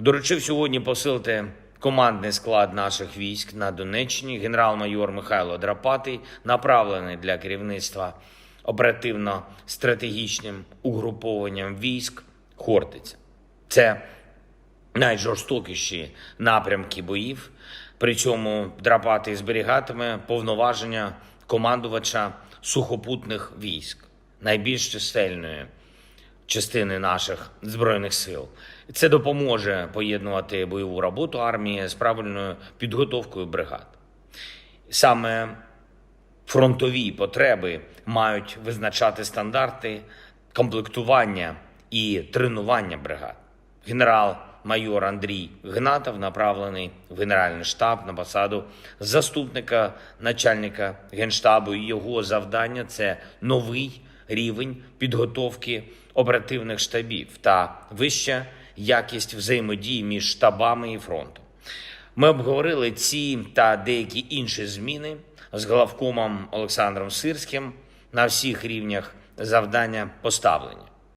Доручив сьогодні посилити командний склад наших військ на Донеччині. Генерал-майор Михайло Драпатий направлений для керівництва оперативно-стратегічним угрупованням військ Хортиця. Це найжорстокіші напрямки боїв. При цьому Драпатий зберігатиме повноваження командувача сухопутних військ, найбільш чисельної частини наших збройних сил. Це допоможе поєднувати бойову роботу армії з правильною підготовкою бригад. Саме фронтові потреби мають визначати стандарти комплектування і тренування бригад. Генерал-майор Андрій Гнатов направлений в Генеральний штаб на посаду заступника начальника генштабу. Його завдання це новий рівень підготовки оперативних штабів та вища якість взаємодії між штабами і фронтом. Ми обговорили ці та деякі інші зміни з главкомом Олександром Сирським на всіх рівнях завдання поставлені.